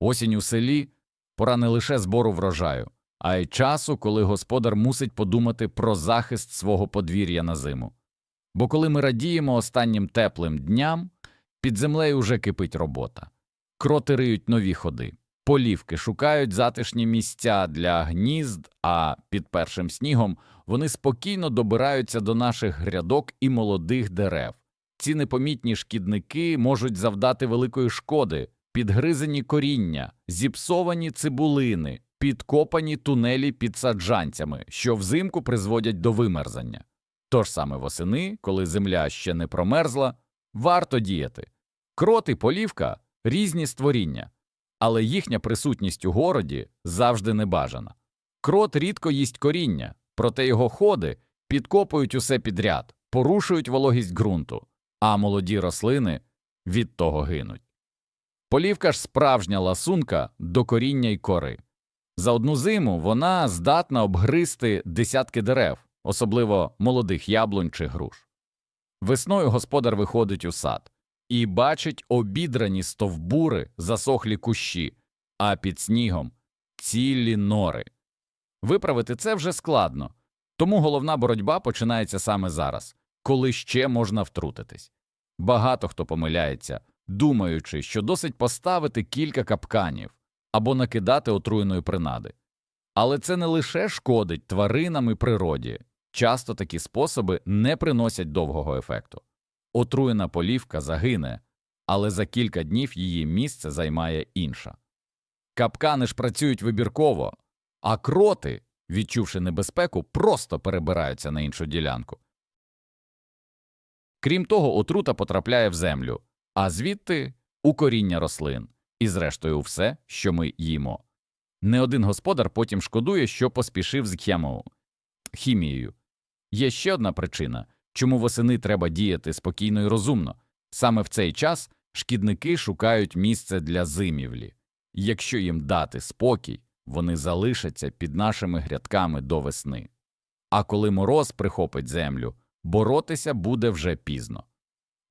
Осінь у селі пора не лише збору врожаю, а й часу, коли господар мусить подумати про захист свого подвір'я на зиму. Бо коли ми радіємо останнім теплим дням, під землею вже кипить робота. Кроти риють нові ходи, полівки шукають затишні місця для гнізд, а під першим снігом вони спокійно добираються до наших грядок і молодих дерев. Ці непомітні шкідники можуть завдати великої шкоди, підгризані коріння, зіпсовані цибулини, підкопані тунелі під саджанцями, що взимку призводять до вимерзання. Тож саме восени, коли земля ще не промерзла, варто діяти. Крот і полівка різні створіння, але їхня присутність у городі завжди небажана. Крот рідко їсть коріння, проте його ходи підкопують усе підряд, порушують вологість ґрунту, а молоді рослини від того гинуть. Полівка ж справжня ласунка до коріння й кори. За одну зиму вона здатна обгризти десятки дерев, особливо молодих яблунь чи груш. Весною господар виходить у сад і бачить обідрані стовбури, засохлі кущі, а під снігом цілі нори. Виправити це вже складно, тому головна боротьба починається саме зараз, коли ще можна втрутитись. Багато хто помиляється, думаючи, що досить поставити кілька капканів або накидати отруєної принади. Але це не лише шкодить тваринам і природі, часто такі способи не приносять довгого ефекту. Отруєна полівка загине, але за кілька днів її місце займає інша. Капкани ж працюють вибірково, а кроти, відчувши небезпеку, просто перебираються на іншу ділянку. Крім того, отрута потрапляє в землю, а звідти у коріння рослин і, зрештою, все, що ми їмо. Не один господар потім шкодує, що поспішив з хімією. хімією. Є ще одна причина, чому восени треба діяти спокійно і розумно. Саме в цей час шкідники шукають місце для зимівлі. Якщо їм дати спокій, вони залишаться під нашими грядками до весни. А коли мороз прихопить землю, боротися буде вже пізно.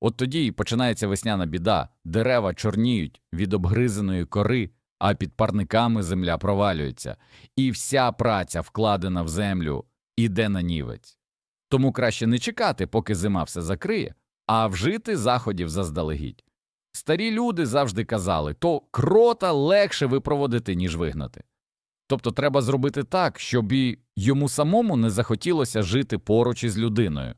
От тоді й починається весняна біда, дерева чорніють від обгризаної кори, а під парниками земля провалюється, і вся праця, вкладена в землю, іде на нівець. Тому краще не чекати, поки зима все закриє, а вжити заходів заздалегідь. Старі люди завжди казали, то крота легше випроводити, ніж вигнати. Тобто треба зробити так, щоб і йому самому не захотілося жити поруч із людиною.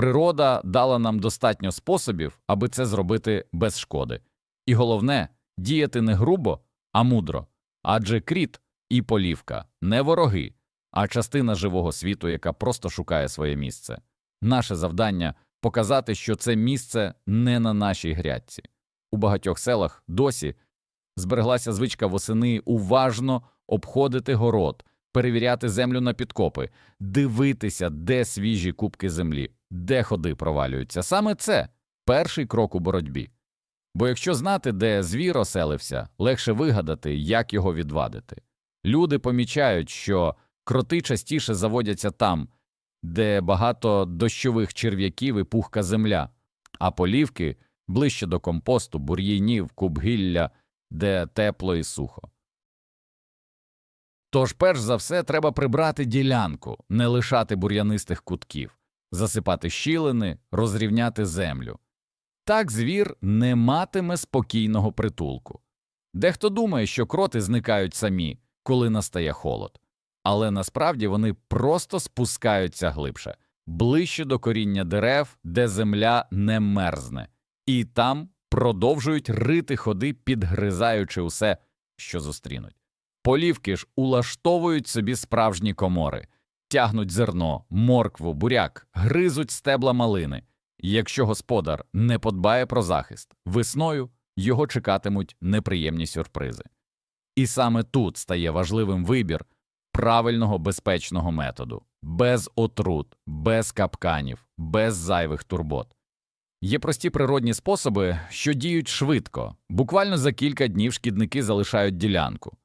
Природа дала нам достатньо способів, аби це зробити без шкоди. І головне діяти не грубо, а мудро. Адже кріт і полівка не вороги, а частина живого світу, яка просто шукає своє місце. Наше завдання показати, що це місце не на нашій грядці. У багатьох селах досі збереглася звичка восени уважно обходити город, перевіряти землю на підкопи, дивитися, де свіжі кубки землі, де ходи провалюються. Саме це перший крок у боротьбі. Бо якщо знати, де звір оселився, легше вигадати, як його відвадити. Люди помічають, що кроти частіше заводяться там, де багато дощових черв'яків і пухка земля, а полівки ближче до компосту, бур'їнів, кубгілля, де тепло і сухо. Тож, перш за все, треба прибрати ділянку, не лишати бур'янистих кутків, засипати щілини, розрівняти землю. Так звір не матиме спокійного притулку. Дехто думає, що кроти зникають самі, коли настає холод, але насправді вони просто спускаються глибше, ближче до коріння дерев, де земля не мерзне, і там продовжують рити ходи, підгризаючи усе, що зустрінуть. Полівки ж улаштовують собі справжні комори, тягнуть зерно, моркву, буряк, гризуть стебла малини. Якщо господар не подбає про захист, весною його чекатимуть неприємні сюрпризи. І саме тут стає важливим вибір правильного безпечного методу без отрут, без капканів, без зайвих турбот. Є прості природні способи, що діють швидко, буквально за кілька днів шкідники залишають ділянку.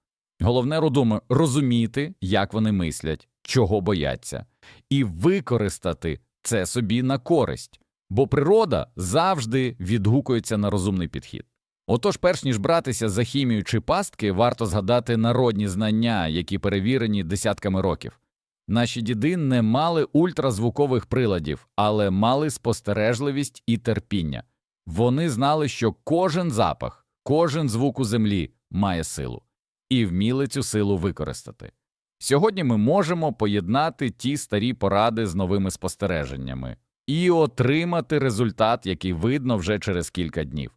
Головне родуми розуміти, як вони мислять, чого бояться, і використати це собі на користь, бо природа завжди відгукується на розумний підхід. Отож, перш ніж братися за хімію чи пастки, варто згадати народні знання, які перевірені десятками років. Наші діди не мали ультразвукових приладів, але мали спостережливість і терпіння. Вони знали, що кожен запах, кожен звук у землі має силу, і вміли цю силу використати. Сьогодні ми можемо поєднати ті старі поради з новими спостереженнями і отримати результат, який видно вже через кілька днів.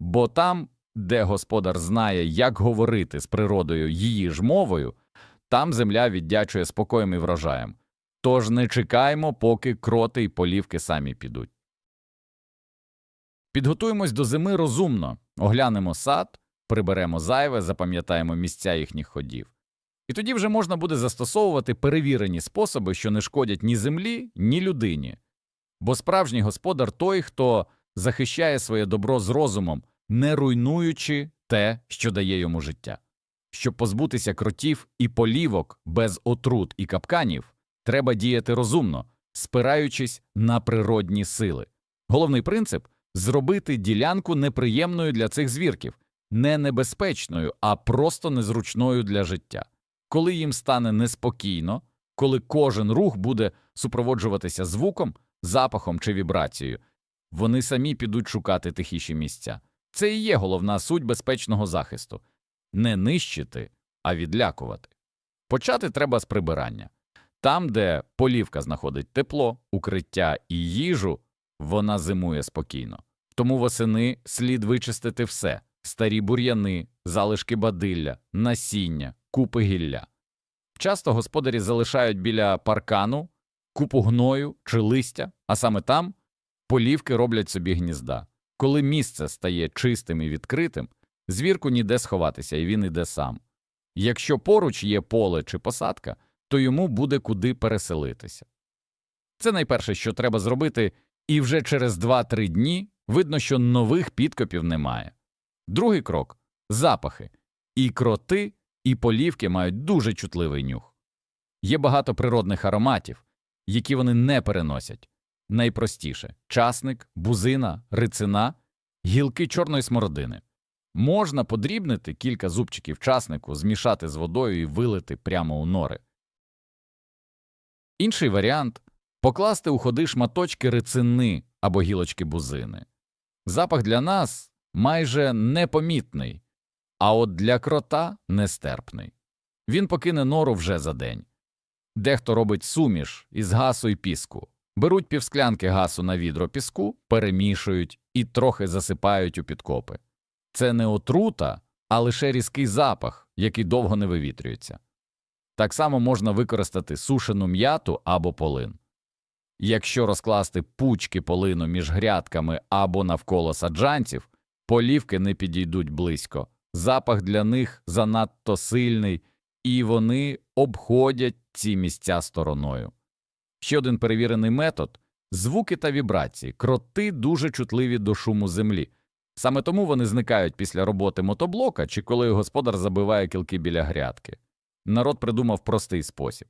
Бо там, де господар знає, як говорити з природою її ж мовою, там земля віддячує спокоєм і врожаєм. Тож не чекаймо, поки кроти й полівки самі підуть. Підготуємось до зими розумно, оглянемо сад, приберемо зайве, запам'ятаємо місця їхніх ходів. І тоді вже можна буде застосовувати перевірені способи, що не шкодять ні землі, ні людині. Бо справжній господар той, хто захищає своє добро з розумом, не руйнуючи те, що дає йому життя. Щоб позбутися кротів і полівок без отрут і капканів, треба діяти розумно, спираючись на природні сили. Головний принцип зробити ділянку неприємною для цих звірків, не небезпечною, а просто незручною для життя. Коли їм стане неспокійно, коли кожен рух буде супроводжуватися звуком, запахом чи вібрацією, вони самі підуть шукати тихіші місця. Це і є головна суть безпечного захисту не нищити, а відлякувати. Почати треба з прибирання. Там, де полівка знаходить тепло, укриття і їжу, вона зимує спокійно. Тому восени слід вичистити все старі бур'яни, залишки бадилля, насіння, купи гілля. Часто господарі залишають біля паркану купу гною чи листя, а саме там полівки роблять собі гнізда. Коли місце стає чистим і відкритим, звірку ніде сховатися, і він іде сам. Якщо поруч є поле чи посадка, то йому буде куди переселитися. Це найперше, що треба зробити, і вже через 2-3 дні видно, що нових підкопів немає. Другий крок запахи. І кроти, і полівки мають дуже чутливий нюх. Є багато природних ароматів, які вони не переносять. Найпростіше часник, бузина, рицина, гілки чорної смородини. Можна подрібнити кілька зубчиків часнику, змішати з водою і вилити прямо у нори. Інший варіант покласти у ходи шматочки рицини або гілочки бузини. Запах для нас майже непомітний, а от для крота нестерпний. Він покине нору вже за день. Дехто робить суміш із гасу і піску, беруть півсклянки гасу на відро піску, перемішують і трохи засипають у підкопи. Це не отрута, а лише різкий запах, який довго не вивітрюється. Так само можна використати сушену м'яту або полин. Якщо розкласти пучки полину між грядками або навколо саджанців, полівки не підійдуть близько, запах для них занадто сильний, і вони обходять ці місця стороною. Ще один перевірений метод звуки та вібрації. Кроти дуже чутливі до шуму землі. Саме тому вони зникають після роботи мотоблока чи коли господар забиває кілки біля грядки. Народ придумав простий спосіб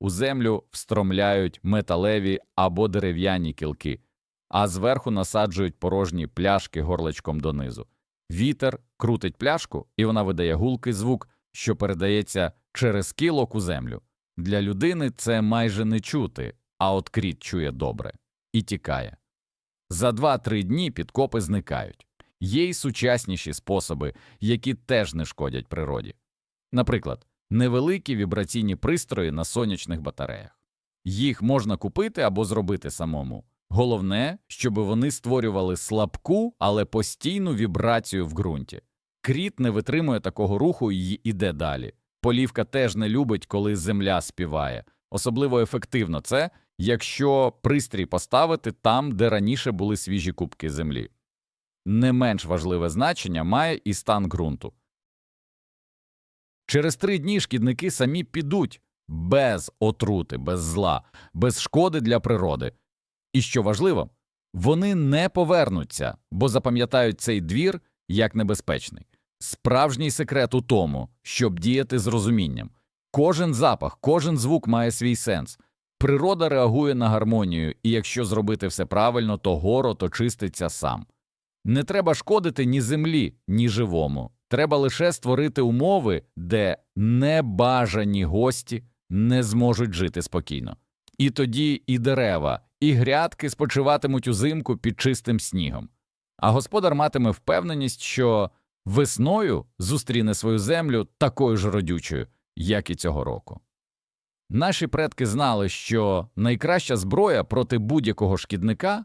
у землю встромляють металеві або дерев'яні кілки, а зверху насаджують порожні пляшки горлечком донизу. Вітер крутить пляшку, і вона видає гулкий звук, що передається через кілок у землю. Для людини це майже не чути, а от кріт чує добре і тікає. За 2-3 дні підкопи зникають. Є й сучасніші способи, які теж не шкодять природі. Наприклад, невеликі вібраційні пристрої на сонячних батареях. Їх можна купити або зробити самому. Головне, щоб вони створювали слабку, але постійну вібрацію в ґрунті. Кріт не витримує такого руху і іде далі. Полівка теж не любить, коли земля співає. Особливо ефективно це, якщо пристрій поставити там, де раніше були свіжі кубки землі. Не менш важливе значення має і стан ґрунту. Через три дні шкідники самі підуть без отрути, без зла, без шкоди для природи. І що важливо, вони не повернуться, бо запам'ятають цей двір як небезпечний. Справжній секрет у тому, щоб діяти з розумінням. Кожен запах, кожен звук має свій сенс. Природа реагує на гармонію, і якщо зробити все правильно, то город очиститься сам. Не треба шкодити ні землі, ні живому. Треба лише створити умови, де небажані гості не зможуть жити спокійно. І тоді і дерева, і грядки спочиватимуть узимку під чистим снігом. А господар матиме впевненість, що весною зустріне свою землю такою ж родючою, як і цього року. Наші предки знали, що найкраща зброя проти будь-якого шкідника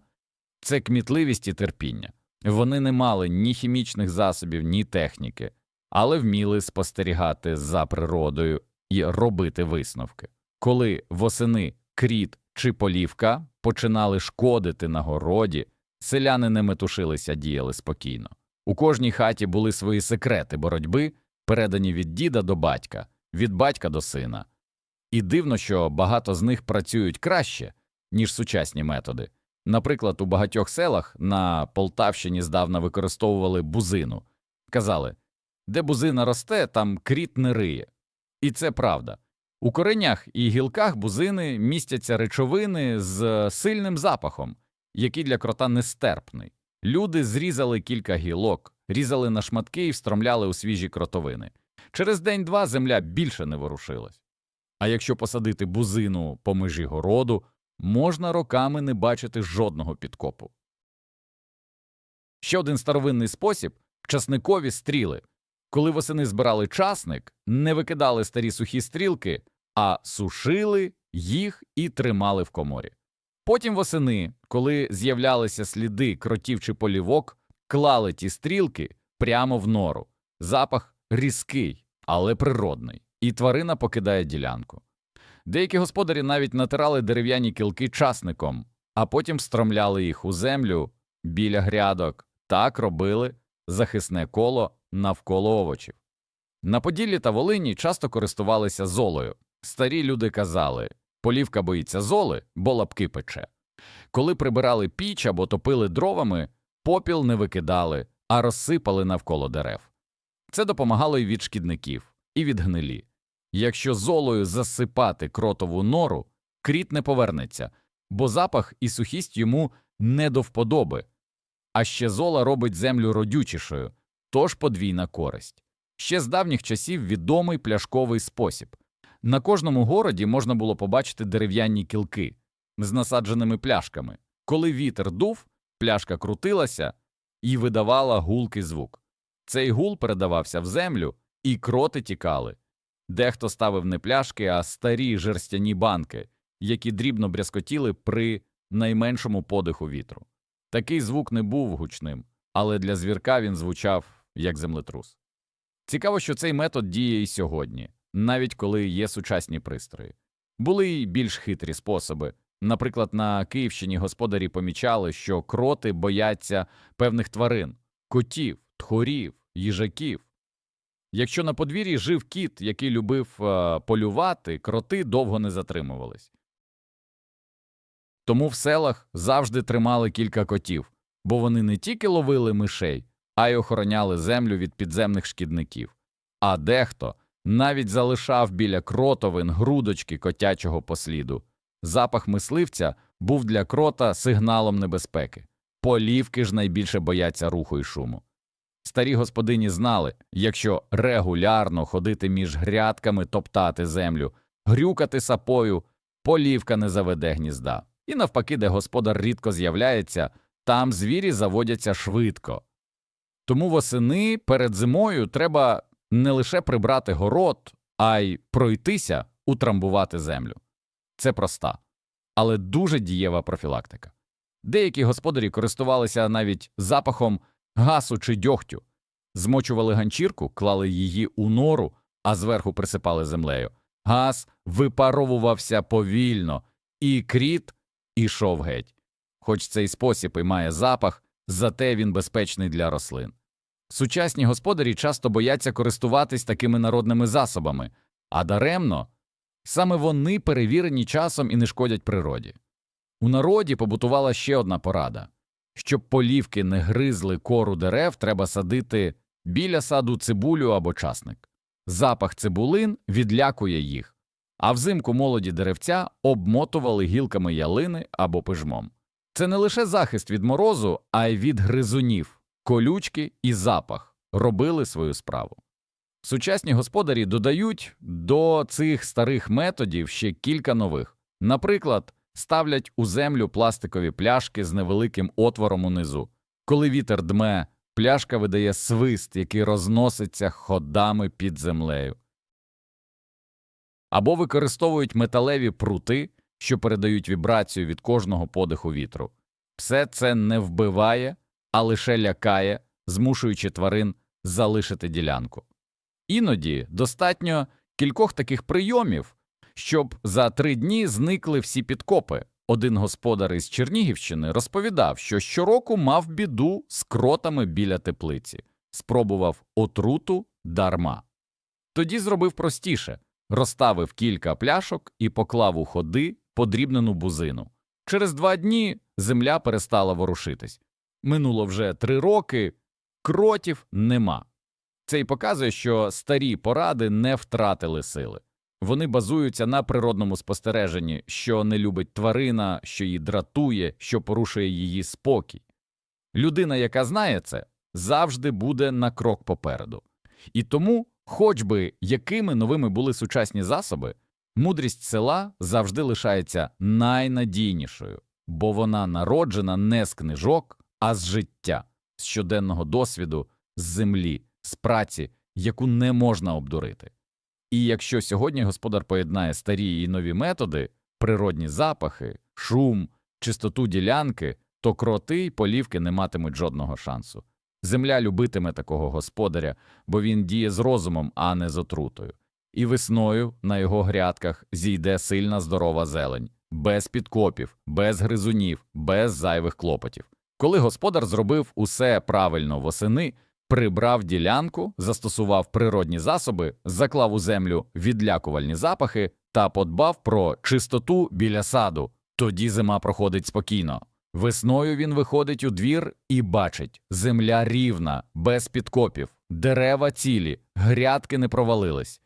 це кмітливість і терпіння. Вони не мали ні хімічних засобів, ні техніки, але вміли спостерігати за природою і робити висновки. Коли восени кріт чи полівка починали шкодити на городі, селяни не метушилися, діяли спокійно. У кожній хаті були свої секрети боротьби, передані від діда до батька, від батька до сина. І дивно, що багато з них працюють краще, ніж сучасні методи. Наприклад, у багатьох селах на Полтавщині здавна використовували бузину. Казали, де бузина росте, там кріт не риє. І це правда. У коренях і гілках бузини містяться речовини з сильним запахом, який для крота нестерпний. Люди зрізали кілька гілок, різали на шматки і встромляли у свіжі кротовини. Через день-два земля більше не ворушилась. А якщо посадити бузину по межі городу, можна роками не бачити жодного підкопу. Ще один старовинний спосіб часникові стріли. Коли восени збирали часник, не викидали старі сухі стрілки, а сушили їх і тримали в коморі. Потім восени, коли з'являлися сліди кротів чи полівок, клали ті стрілки прямо в нору. Запах різкий, але природний, і тварина покидає ділянку. Деякі господарі навіть натирали дерев'яні кілки часником, а потім стромляли їх у землю біля грядок. Так робили захисне коло навколо овочів. На Поділлі та Волині часто користувалися золою. Старі люди казали полівка боїться золи, бо лапки пече. Коли прибирали піч або топили дровами, попіл не викидали, а розсипали навколо дерев. Це допомагало і від шкідників, і від гнилі. Якщо золою засипати кротову нору, кріт не повернеться, бо запах і сухість йому не до вподоби. А ще зола робить землю родючішою, тож подвійна користь. Ще з давніх часів відомий пляшковий спосіб. На кожному городі можна було побачити дерев'яні кілки з насадженими пляшками. Коли вітер дув, пляшка крутилася і видавала гулкий звук. Цей гул передавався в землю, і кроти тікали. Дехто ставив не пляшки, а старі жерстяні банки, які дрібно брязкотіли при найменшому подиху вітру. Такий звук не був гучним, але для звірка він звучав як землетрус. Цікаво, що цей метод діє і сьогодні, навіть коли є сучасні пристрої. Були й більш хитрі способи. Наприклад, на Київщині господарі помічали, що кроти бояться певних тварин котів, тхорів, їжаків. Якщо на подвір'ї жив кіт, який любив е, полювати, кроти довго не затримувались. Тому в селах завжди тримали кілька котів, бо вони не тільки ловили мишей, а й охороняли землю від підземних шкідників. А дехто навіть залишав біля кротовин грудочки котячого посліду. Запах мисливця був для крота сигналом небезпеки. Полівки ж найбільше бояться руху і шуму. Старі господині знали, якщо регулярно ходити між грядками, топтати землю, грюкати сапою, полівка не заведе гнізда. І навпаки, де господар рідко з'являється, там звірі заводяться швидко. Тому восени перед зимою треба не лише прибрати город, а й пройтися, утрамбувати землю. Це проста, але дуже дієва профілактика. Деякі господарі користувалися навіть запахом гасу чи дьогтю, змочували ганчірку, клали її у нору, а зверху присипали землею. Газ випаровувався повільно, і кріт ішов геть. Хоч цей спосіб і має запах, зате він безпечний для рослин. Сучасні господарі часто бояться користуватись такими народними засобами, а даремно саме вони перевірені часом і не шкодять природі. У народі побутувала ще одна порада щоб полівки не гризли кору дерев, треба садити біля саду цибулю або часник. Запах цибулин відлякує їх, а взимку молоді деревця обмотували гілками ялини або пижмом. Це не лише захист від морозу, а й від гризунів. Колючки і запах робили свою справу. Сучасні господарі додають до цих старих методів ще кілька нових. Наприклад, ставлять у землю пластикові пляшки з невеликим отвором унизу. Коли вітер дме, пляшка видає свист, який розноситься ходами під землею. Або використовують металеві прути, що передають вібрацію від кожного подиху вітру. Все це не вбиває, а лише лякає, змушуючи тварин залишити ділянку. Іноді достатньо кількох таких прийомів, щоб за три дні зникли всі підкопи. Один господар із Чернігівщини розповідав, що щороку мав біду з кротами біля теплиці, спробував отруту дарма. Тоді зробив простіше розставив кілька пляшок і поклав у ходи подрібнену бузину. Через два дні земля перестала ворушитись. Минуло вже три роки, кротів нема. Це й показує, що старі поради не втратили сили. Вони базуються на природному спостереженні, що не любить тварина, що її дратує, що порушує її спокій. Людина, яка знає це, завжди буде на крок попереду. І тому, хоч би якими новими були сучасні засоби, мудрість села завжди лишається найнадійнішою, бо вона народжена не з книжок, а з життя, з щоденного досвіду, з землі, з праці, яку не можна обдурити. І якщо сьогодні господар поєднає старі і нові методи, природні запахи, шум, чистоту ділянки, то кроти й полівки не матимуть жодного шансу. Земля любитиме такого господаря, бо він діє з розумом, а не з отрутою. І весною на його грядках зійде сильна здорова зелень, без підкопів, без гризунів, без зайвих клопотів. Коли господар зробив усе правильно восени, прибрав ділянку, застосував природні засоби, заклав у землю відлякувальні запахи та подбав про чистоту біля саду, тоді зима проходить спокійно. Весною він виходить у двір і бачить земля рівна, без підкопів, дерева цілі, грядки не провалились.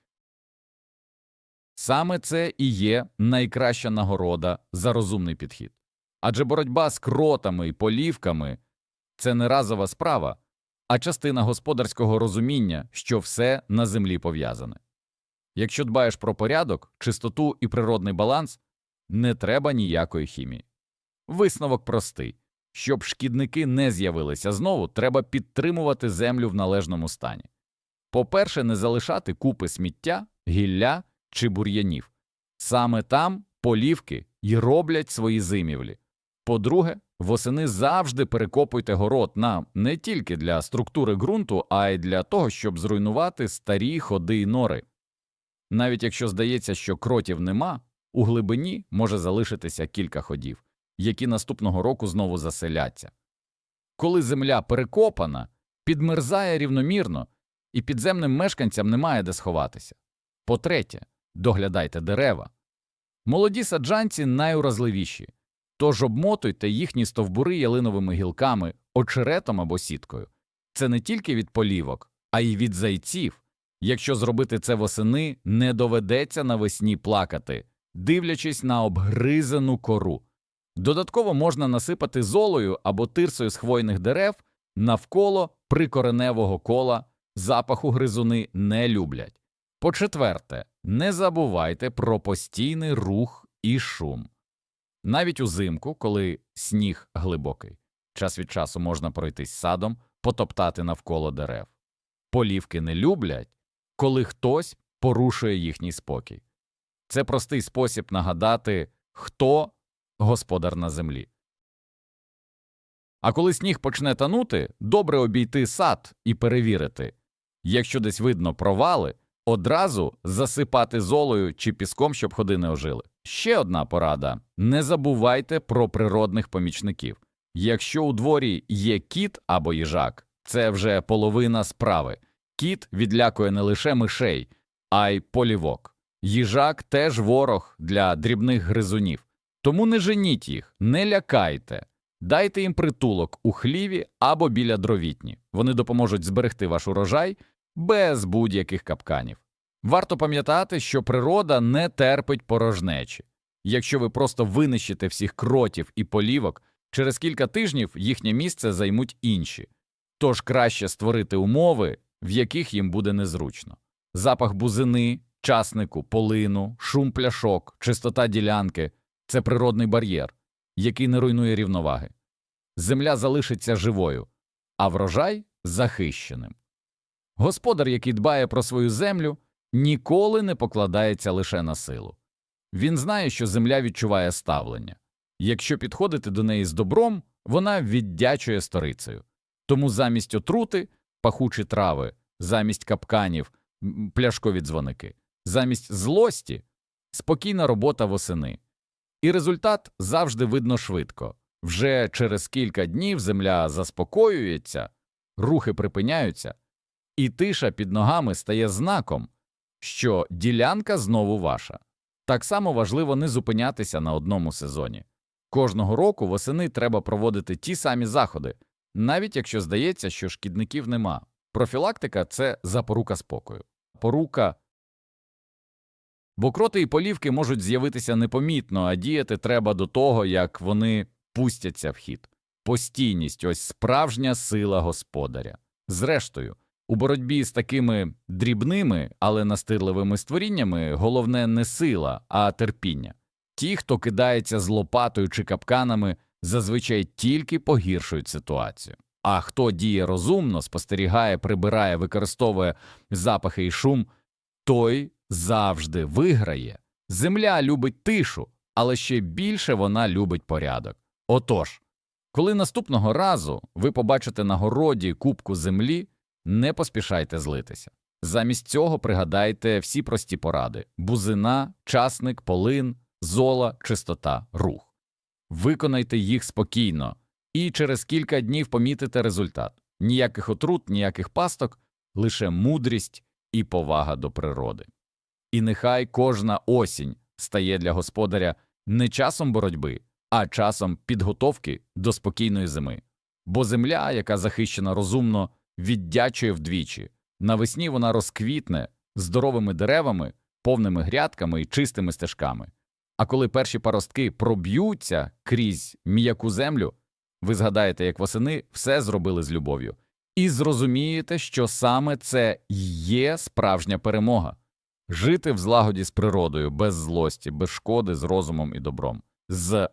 Саме це і є найкраща нагорода за розумний підхід. Адже боротьба з кротами і полівками це не разова справа, а частина господарського розуміння, що все на землі пов'язане. Якщо дбаєш про порядок, чистоту і природний баланс, не треба ніякої хімії. Висновок простий щоб шкідники не з'явилися знову, треба підтримувати землю в належному стані. По-перше, не залишати купи сміття, гілля чи бур'янів. Саме там полівки й роблять свої зимівлі. По-друге, восени завжди перекопуйте город на не тільки для структури ґрунту, а й для того, щоб зруйнувати старі ходи й нори. Навіть якщо здається, що кротів нема, у глибині може залишитися кілька ходів, які наступного року знову заселяться. Коли земля перекопана, підмерзає рівномірно, і підземним мешканцям немає де сховатися. По-третє, доглядайте дерева. Молоді саджанці найуразливіші, тож обмотуйте їхні стовбури ялиновими гілками, очеретом або сіткою. Це не тільки від полівок, а й від зайців. Якщо зробити це восени, не доведеться навесні плакати, дивлячись на обгризану кору. Додатково можна насипати золою або тирсою з хвойних дерев навколо прикореневого кола, запаху гризуни не люблять. По-четверте, не забувайте про постійний рух і шум. Навіть узимку, коли сніг глибокий, час від часу можна пройтись садом, потоптати навколо дерев. Полівки не люблять, коли хтось порушує їхній спокій. Це простий спосіб нагадати, хто господар на землі. А коли сніг почне танути, добре обійти сад і перевірити. Якщо десь видно провали, одразу засипати золою чи піском, щоб ходи не ожили. Ще одна порада не забувайте про природних помічників. Якщо у дворі є кіт або їжак, це вже половина справи. Кіт відлякує не лише мишей, а й полівок. Їжак теж ворог для дрібних гризунів. Тому не женіть їх, не лякайте, дайте їм притулок у хліві або біля дровітні. Вони допоможуть зберегти ваш урожай без будь-яких капканів. Варто пам'ятати, що природа не терпить порожнечі. Якщо ви просто винищите всіх кротів і полівок, через кілька тижнів їхнє місце займуть інші. Тож краще створити умови, в яких їм буде незручно. Запах бузини, часнику, полину, шум пляшок, чистота ділянки – це природний бар'єр, який не руйнує рівноваги. Земля залишиться живою, а врожай – захищеним. Господар, який дбає про свою землю, ніколи не покладається лише на силу. Він знає, що земля відчуває ставлення. Якщо підходити до неї з добром, вона віддячує сторицею. Тому замість отрути – пахучі трави, замість капканів – пляшкові дзвоники, замість злості – спокійна робота восени. І результат завжди видно швидко. Вже через кілька днів земля заспокоюється, рухи припиняються, і тиша під ногами стає знаком, що ділянка знову ваша. Так само важливо не зупинятися на одному сезоні. Кожного року восени треба проводити ті самі заходи, навіть якщо здається, що шкідників нема. Профілактика це запорука спокою. Порука Бо кроти і полівки можуть з'явитися непомітно, а діяти треба до того, як вони пустяться в хід. Постійність ось справжня сила господаря. Зрештою, у боротьбі з такими дрібними, але настирливими створіннями головне не сила, а терпіння. Ті, хто кидається з лопатою чи капканами, зазвичай тільки погіршують ситуацію. А хто діє розумно, спостерігає, прибирає, використовує запахи і шум, той завжди виграє. Земля любить тишу, але ще більше вона любить порядок. Отож, коли наступного разу ви побачите на городі кубку землі, не поспішайте злитися. Замість цього пригадайте всі прості поради: бузина, часник, полин, зола, чистота, рух. Виконайте їх спокійно, і через кілька днів помітите результат. Ніяких отрут, ніяких пасток, лише мудрість і повага до природи. І нехай кожна осінь стає для господаря не часом боротьби, а часом підготовки до спокійної зими. Бо земля, яка захищена розумно, віддячує вдвічі. Навесні вона розквітне здоровими деревами, повними грядками і чистими стежками. А коли перші паростки проб'ються крізь м'яку землю, ви згадаєте, як восени все зробили з любов'ю, і зрозумієте, що саме це є справжня перемога жити в злагоді з природою, без злості, без шкоди, з розумом і добром, з